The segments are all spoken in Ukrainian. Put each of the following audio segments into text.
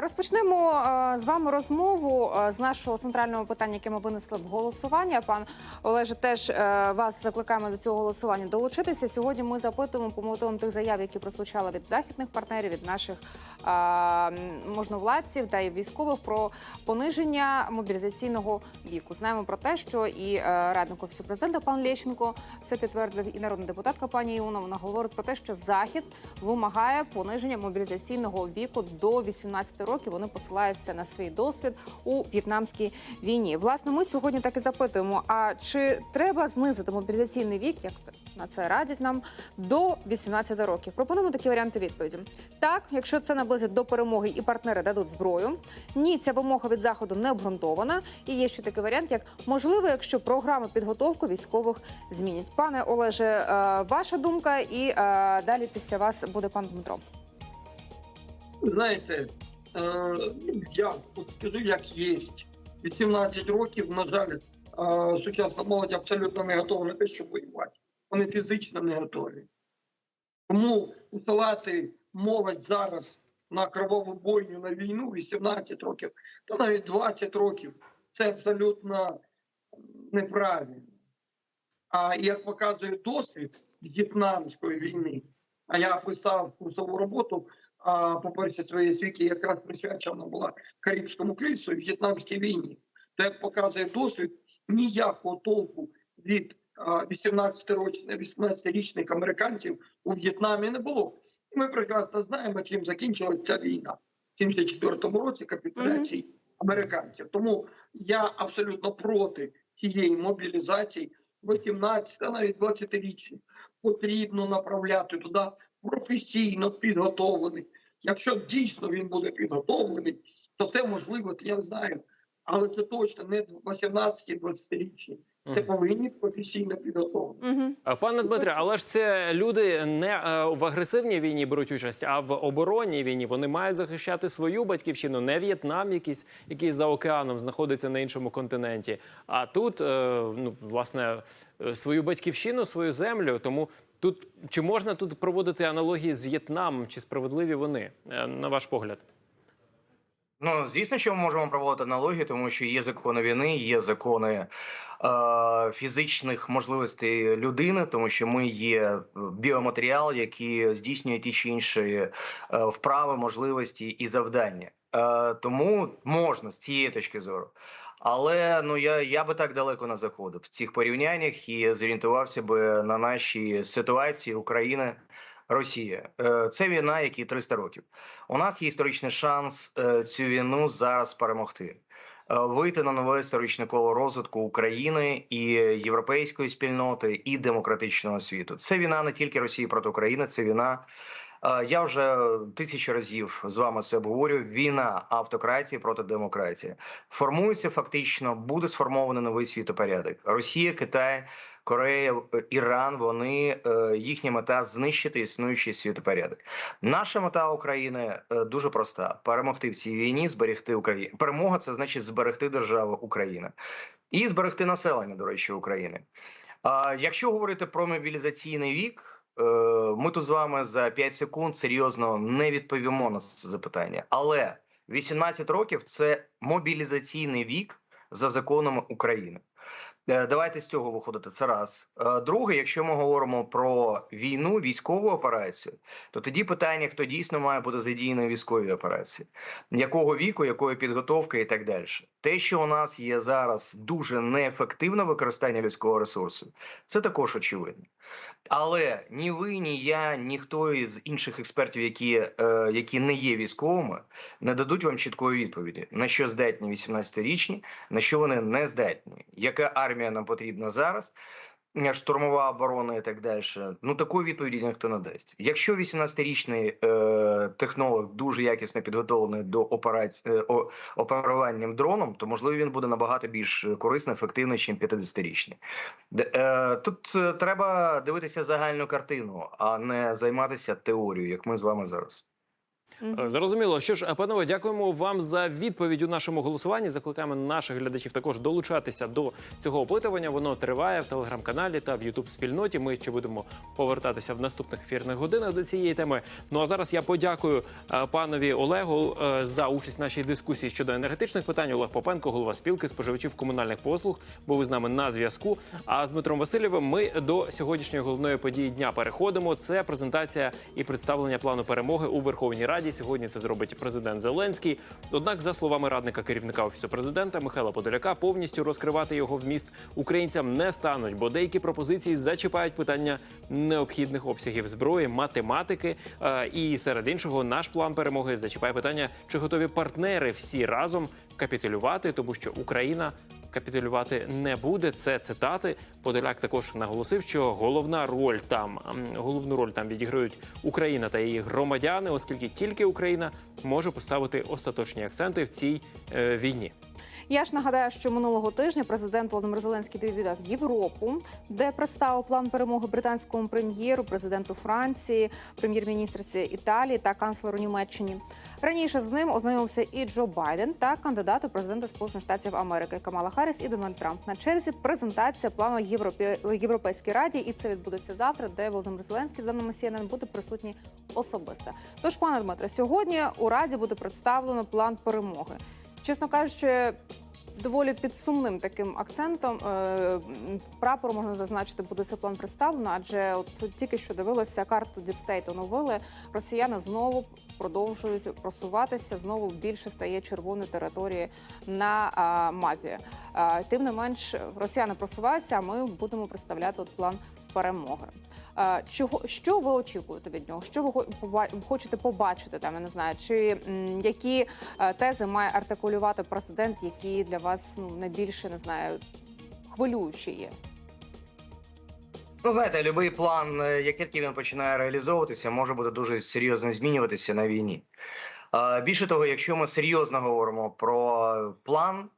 Розпочнемо з вами розмову з нашого центрального питання, яке ми винесли в голосування. Пан Олеже, теж е, вас закликаємо до цього голосування долучитися. Сьогодні ми запитуємо по мотивам тих заяв, які прозвучали від західних партнерів, від наших можновладців та й військових про пониження мобілізаційного віку. Знаємо про те, що і е, радник офісу президента пан Лєщенко це підтвердив, і народна депутатка пані Іона. Вона говорить про те, що захід вимагає пониження мобілізаційного віку до 18 років. Вони посилаються на свій досвід у в'єтнамській війні. Власне, ми сьогодні так і запитуємо: а чи треба знизити мобілізаційний вік, як на це радять нам, до 18 років? Пропонуємо такі варіанти відповіді. Так, якщо це наблизить до перемоги і партнери дадуть зброю. Ні, ця вимога від заходу не обґрунтована. І є ще такий варіант, як можливо, якщо програми підготовки військових змінять. Пане Олеже, е, ваша думка, і е, далі після вас буде пан Дмитро. Знаєте, я от скажу, як є. 18 років, на жаль, е, сучасна молодь абсолютно не готова на те, щоб воювати. Вони фізично не готові. Тому посилати молодь зараз на кроваву бойню, на війну 18 років, та навіть 20 років це абсолютно неправильно. А як показує досвід В'єтнамської війни, а я писав курсову роботу а, по-перше, своєї освіті якраз присвячена була Карибському кризу і В'єтнамській війні. То як показує досвід, ніякого толку від 18-річних 18-річних американців у В'єтнамі не було. І ми прекрасно знаємо, чим закінчилася ця війна в 74-му році капітуляції американців. Тому я абсолютно проти цієї мобілізації 18, навіть 20-річних. Потрібно направляти туди професійно підготовлений. Якщо дійсно він буде підготовлений, то це можливо, я не знаю. Але це точно не 18-20-річні. Це повинні професійно підготовлені. Угу. Пане Дмитре, але ж це люди не е, в агресивній війні беруть участь, а в оборонній війні. Вони мають захищати свою батьківщину, не В'єтнам, якийсь, який за океаном знаходиться на іншому континенті. А тут, е, ну власне, е, свою батьківщину, свою землю. Тому тут чи можна тут проводити аналогії з В'єтнамом, чи справедливі вони, е, на ваш погляд? Ну, звісно, що ми можемо проводити аналогії, тому що є закони війни, є закони е, фізичних можливостей людини, тому що ми є біоматеріал, який здійснює ті чи інші е, вправи, можливості і завдання. Е, тому можна з цієї точки зору. Але ну я, я би так далеко не заходив в цих порівняннях і зорієнтувався би на нашій ситуації України. Росія Е, це війна, якій 300 років. У нас є історичний шанс е, цю війну зараз перемогти, Е, вийти на нове історичне коло розвитку України і європейської спільноти і демократичного світу. Це війна не тільки Росії проти України, це війна. Е, Я вже тисячу разів з вами це обговорюю. Війна автократії проти демократії формується фактично, буде сформований новий світопорядок. Росія, Китай, Корея, е, Іран. Вони е, їхня мета знищити існуючий світопорядок. Наша мета України е, дуже проста: перемогти в цій війні, зберегти Україну. Перемога це значить зберегти державу Україна і зберегти населення, до речі, України. А якщо говорити про мобілізаційний вік, е, ми тут з вами за 5 секунд серйозно не відповімо на це запитання. Але 18 років це мобілізаційний вік за законами України. Е, Давайте з цього виходити. Це раз. Е, Друге, якщо ми говоримо про війну, військову операцію, то тоді питання, хто дійсно має бути задіяний військовій операції, якого віку, якої підготовки і так далі. Те, що у нас є зараз дуже неефективне використання людського ресурсу, це також очевидно. Але ні ви, ні я, ніхто із інших експертів, які, е, які не є військовими, не дадуть вам чіткої відповіді, на що здатні 18-річні, на що вони не здатні, яка армія нам потрібна зараз, штурмова оборона і так далі. Ну такої відповіді ніхто не дасть. Якщо 18-річний е, технолог дуже якісно підготовлений до операції е, оперуванням дроном, то можливо він буде набагато більш корисний, ефективний, ніж 50-річний. Д- е, Тут е, треба дивитися загальну картину, а не займатися теорією, як ми з вами зараз. Е, Зрозуміло. Що ж, е, панове, дякуємо вам за відповідь у нашому голосуванні. Закликаємо наших глядачів також долучатися до цього опитування. Воно триває в телеграм-каналі та в Ютуб спільноті. Ми ще будемо повертатися в наступних ефірних годинах до цієї теми. Ну а зараз я подякую е, панові Олегу за участь в нашій дискусії щодо енергетичних питань. Олег Попенко, голова спілки споживачів комунальних послуг, був із нами на зв'язку. А з Дмитром Васильєвим ми до сьогоднішньої головної події дня переходимо. Це презентація і представлення плану перемоги у Верховній Раді. Сьогодні це зробить президент Зеленський. Однак, за словами радника керівника офісу президента Михайла Подоляка, повністю розкривати його вміст українцям не стануть, бо деякі пропозиції зачіпають питання необхідних обсягів зброї, математики. Е, І серед іншого, наш план перемоги зачіпає питання, чи готові партнери всі разом капітулювати, тому що Україна капітулювати не буде. Це цитати. Подоляк також наголосив, що головна роль там головну роль там відіграють Україна та її громадяни, оскільки тільки Україна може поставити остаточні акценти в цій е, війні. Я ж нагадаю, що минулого тижня президент Володимир Зеленський відвідав Європу, де представив план перемоги британському прем'єру, президенту Франції, прем'єр-міністрці Італії та канцлеру Німеччині. Раніше з ним ознайомився і Джо Байден та кандидат у президента Сполучених Штатів Америки Камала Харріс і Дональд Трамп. На черзі презентація плану Європі... Європейській раді, і це відбудеться завтра, де Володимир Зеленський, з даними CNN, буде присутній особисто. Тож, пане Дмитре, сьогодні у раді буде представлено план перемоги. Чесно кажучи, доволі під сумним таким акцентом е, прапор можна зазначити, буде цей план представлено, адже от тільки що дивилася карту Діпстейт оновили. Росіяни знову продовжують просуватися. Знову більше стає червоної території на а, мапі. А, тим не менш, росіяни просуваються. А ми будемо представляти от план перемоги. Чого що ви очікуєте від нього? Що ви хо- хочете побачити там? Я не знаю, чи які е, тези має артикулювати президент, які для вас ну найбільше не знаю хвилюючі є? Ну, знаєте, будь-який план, е, як тільки він починає реалізовуватися, може бути дуже серйозно змінюватися на війні. Більше того, якщо ми серйозно говоримо про план,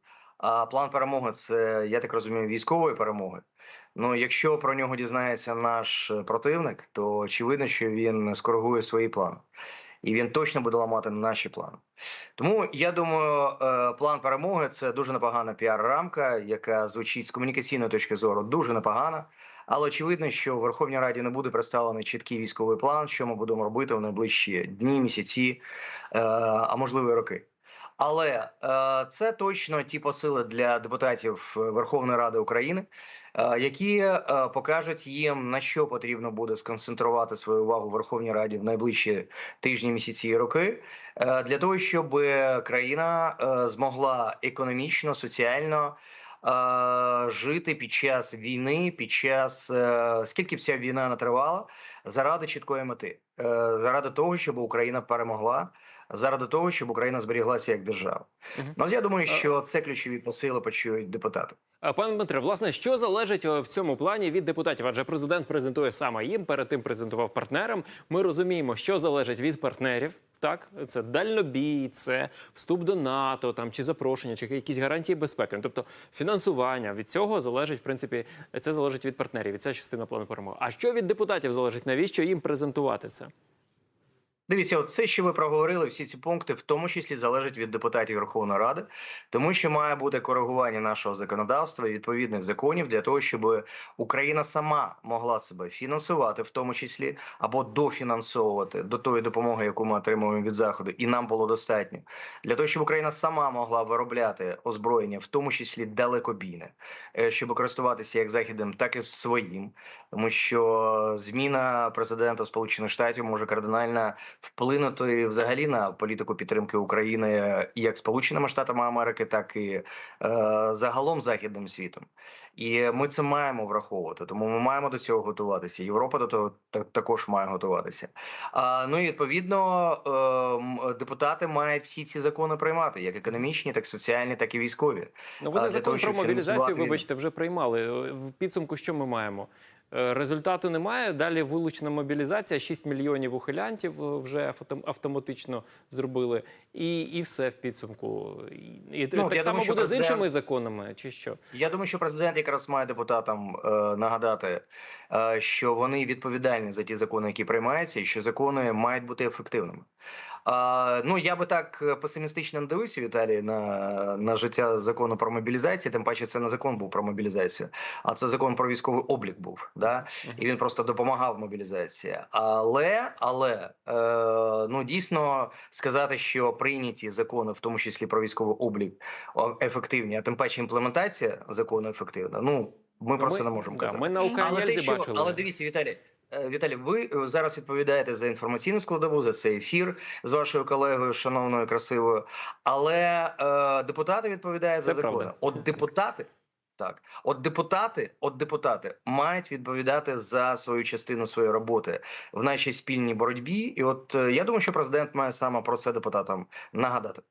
план перемоги це, я так розумію, військової перемоги. Ну, якщо про нього дізнається наш е, противник, то очевидно, що він скоригує свої плани. І він точно буде ламати наші плани. Тому я думаю, е, план перемоги це дуже непогана піар-рамка, яка звучить з комунікаційної точки зору дуже непогана. Але очевидно, що в Верховній Раді не буде представлений чіткий військовий план, що ми будемо робити в найближчі дні, місяці, е, а можливо і роки. Але е, це точно ті посили для депутатів Верховної Ради України, е, які е, покажуть їм на що потрібно буде сконцентрувати свою увагу в Верховній Раді в найближчі тижні, місяці і роки, е, для того, щоб країна е, змогла економічно, соціально е, жити під час війни, під час е, скільки б ця війна не тривала, заради чіткої мети, е, заради того, щоб Україна перемогла, заради того, щоб Україна зберіглася як держава. Ну я думаю, що це ключові посили почують депутати. Пане Дмитре, власне, що залежить е, в цьому плані від депутатів? Адже президент презентує саме їм, перед тим презентував партнерам. Ми розуміємо, що залежить від партнерів. Так, це дальнобій, це вступ до НАТО, там чи запрошення, чи якісь гарантії безпеки. Ну, Тобто фінансування від цього залежить, в принципі, це залежить від партнерів. І це частина плану перемоги. А що від депутатів залежить? Навіщо їм презентувати це? Дивіться, це, що ви проговорили, всі ці пункти, в тому числі залежать від депутатів Верховної Ради, тому що має бути коригування нашого законодавства і відповідних законів для того, щоб Україна сама могла себе фінансувати, в тому числі або дофінансовувати до тої допомоги, яку ми отримуємо від заходу, і нам було достатньо. Для того, щоб Україна сама могла виробляти озброєння, в тому числі далекобійне, е, щоб користуватися як західним, так і своїм, тому що зміна президента Сполучених Штатів може кардинально вплинути взагалі на політику підтримки України як Сполученими Штатами Америки, так і е, загалом західним світом. І ми це маємо враховувати. Тому ми маємо до цього готуватися. Європа до того та- також має готуватися. А, ну і відповідно е, депутати мають всі ці закони приймати, як економічні, так і соціальні, так і військові. Ну, вони закон того, про мобілізацію, вибачте, вже приймали. Е, В підсумку, що ми маємо? Е, Результату немає. Далі вилучена мобілізація, 6 мільйонів ухилянтів е, вже авто- автоматично зробили, і, і все в підсумку. І, Ну, так само думаю, буде буде з іншими законами, чи що? Я думаю, що президент якраз має депутатам е, нагадати, е, що вони відповідальні за ті закони, які приймаються, і що закони мають бути ефективними. Ну я би так е, песимістично не дивився, Віталій, на, на життя закону про мобілізацію. Тим паче, це не закон був про мобілізацію, а це закон про військовий облік був. Да? І він просто допомагав мобілізації. Але але е, ну дійсно сказати, що прийняті закони, в тому числі про військовий облік, ефективні, а тим паче імплементація закону ефективна. Ну ми про ми, це не можемо да, казати. Ми на Але, те, що, бачили. але дивіться, Віталій. Е, Віталій, ви е, зараз відповідаєте за інформаційну складову за цей ефір з вашою колегою, шановною красивою. Але е, депутати відповідають Це за закони. правда. От депутати, так, от депутати, от депутати мають відповідати за свою частину своєї роботи в нашій спільній боротьбі. І от е, я думаю, що президент має саме про це депутатам нагадати.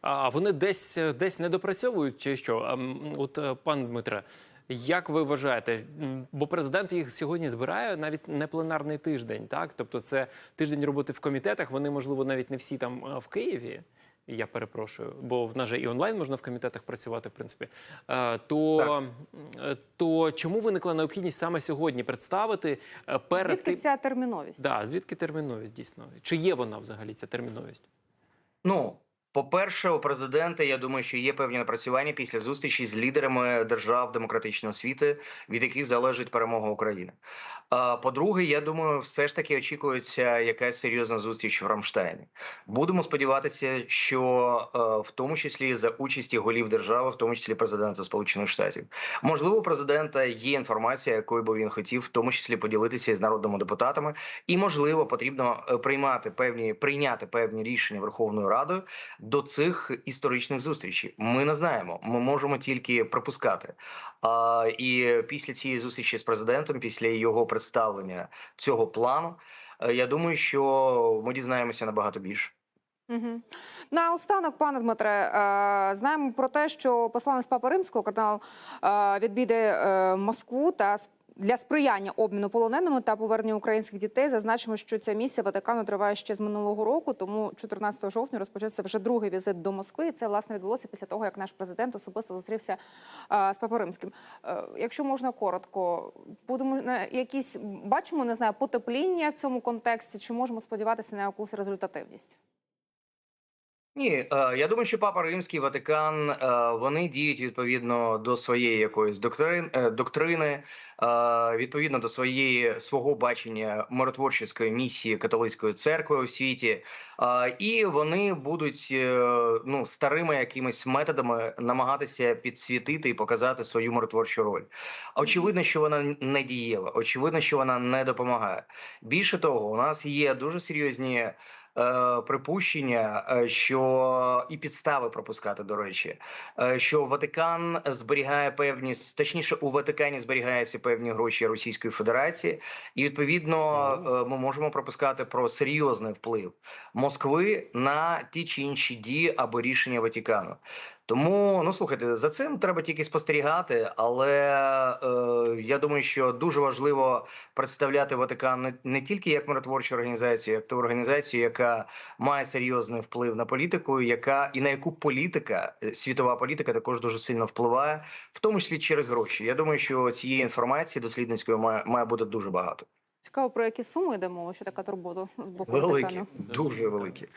А вони десь десь не допрацьовують чи що? От е, пан Дмитре, як ви вважаєте? Бо президент їх сьогодні збирає навіть не пленарний тиждень, так? Тобто, це тиждень роботи в комітетах. Вони можливо навіть не всі там е, в Києві. Я перепрошую, бо в нас же і онлайн можна в комітетах працювати, в принципі. Е, То, е, то чому виникла необхідність саме сьогодні представити перед Звідки ця терміновість? Да, звідки терміновість дійсно? Чи є вона взагалі ця терміновість? Ну, по-перше, у президента, я думаю, що є певні напрацювання після зустрічі з лідерами держав демократичного світу, від яких залежить перемога України. По-друге, я думаю, все ж таки очікується якась серйозна зустріч в Рамштайні. Будемо сподіватися, що е, в тому числі за участі голів держави, в тому числі президента Сполучених Штатів, можливо, у президента є інформація, якою би він хотів, в тому числі поділитися з народними депутатами, і можливо потрібно е, приймати певні прийняти певні рішення Верховною Радою до цих історичних зустрічей. Ми не знаємо. Ми можемо тільки припускати. І після цієї зустрічі з президентом, після його представлення цього плану, е, я думаю, що ми дізнаємося набагато більше. Угу. Наостанок, пане Дмитре, е, знаємо про те, що посланець Папи Римського кардинал е, відвідає Москву та для сприяння обміну полоненими та повернення українських дітей. Зазначимо, що ця місія Ватикану триває ще з минулого року, тому 14 жовтня розпочався вже другий візит до Москви. І це власне відбулося після того, як наш президент особисто зустрівся е, з Папою Римським. Е, якщо можна коротко, будемо на якісь бачимо, не знаю, потепління в цьому контексті, чи можемо сподіватися на якусь результативність? Ні, е, я думаю, що Папа Римський, Ватикан е, вони діють відповідно до своєї якоїсь е, доктрини, е, відповідно до своєї свого бачення миротворчої місії католицької церкви у світі, і вони будуть ну старими якимись методами намагатися підсвітити і показати свою миротворчу роль. Очевидно, що вона не дієва, очевидно, що вона не допомагає. Більше того, у нас є дуже серйозні припущення, е, що і підстави пропускати, до речі, е, що Ватикан зберігає певні, точніше, у Ватикані зберігаються певні гроші Російської Федерації, і відповідно е, ми можемо пропускати про серйозний вплив Москви на ті чи інші дії або рішення Ватикану. Тому ну слухайте, за цим треба тільки спостерігати, але е, я думаю, що дуже важливо представляти Ватикан не, не тільки як миротворчу організацію, як ту організацію, яка має серйозний вплив на політику, яка і на яку політика, е, світова політика також дуже сильно впливає, в тому числі через гроші. Я думаю, що цієї інформації дослідницької має, має бути дуже багато. Цікаво, про які суми йде мова, що така турбота з боку Великі, Ватикану? дуже великі.